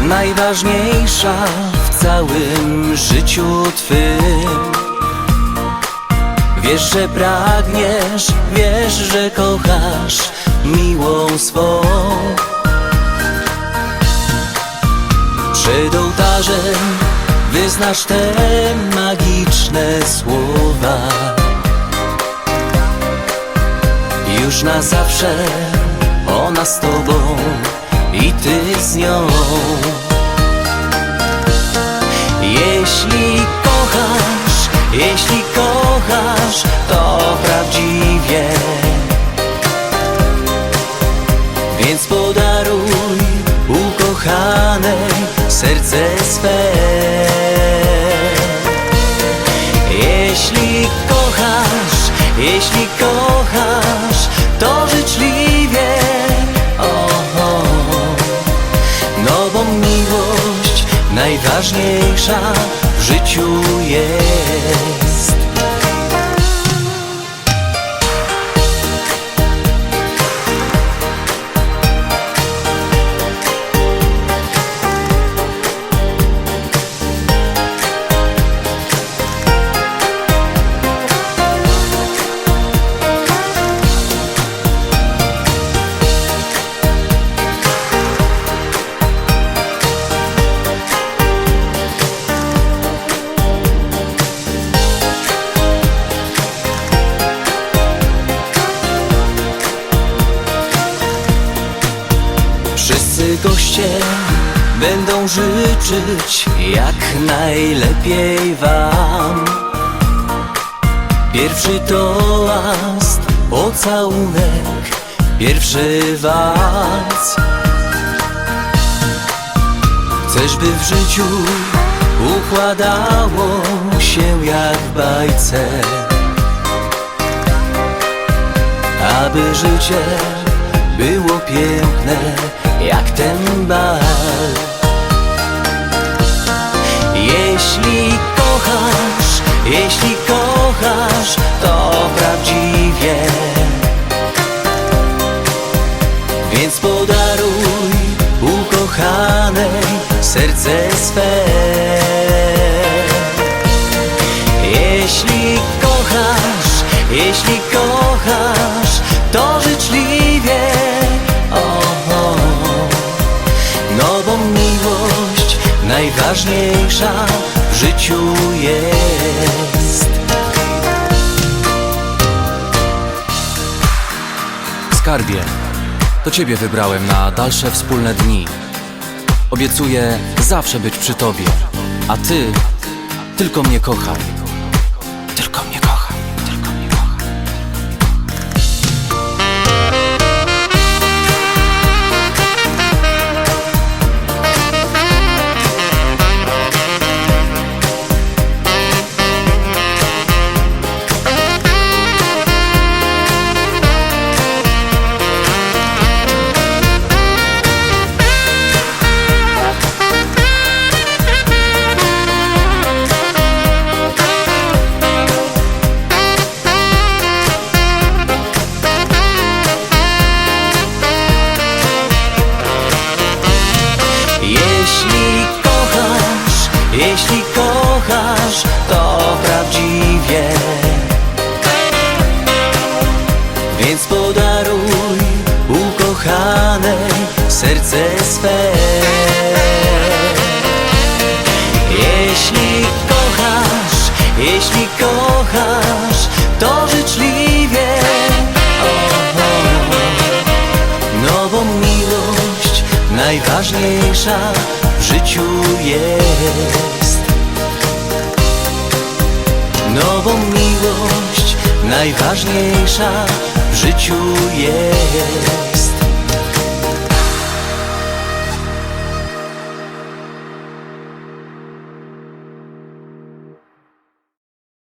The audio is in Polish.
najważniejsza w całym życiu twym. Wiesz, że pragniesz, wiesz, że kochasz miłą swą. Przed ołtarzem wyznasz te magiczne słowa. Już na zawsze ona z tobą i ty z nią. Jeśli kochasz, jeśli kochasz, to prawdziwie. Więc podaruj ukochanej serce swe. Jeśli kochasz, jeśli kochasz, najważniejsza w życiu jest. Goście będą życzyć jak najlepiej wam. Pierwszy toast, pocałunek, pierwszy walc. Chcesz, by w życiu układało się jak w bajce, aby życie było piękne jak ten bal. Jeśli kochasz, jeśli kochasz, to prawdziwie. Więc podaruj ukochanej serce swe. Jeśli kochasz, jeśli kochasz, najważniejsza w życiu jest. Skarbie, to Ciebie wybrałem na dalsze wspólne dni. Obiecuję zawsze być przy Tobie, a Ty tylko mnie kochaj. Jeśli kochasz, to prawdziwie. Więc podaruj ukochanej serce swe. Jeśli kochasz, jeśli kochasz, to życzliwie. No bo miłość najważniejsza w życiu jest. Bo miłość najważniejsza w życiu jest.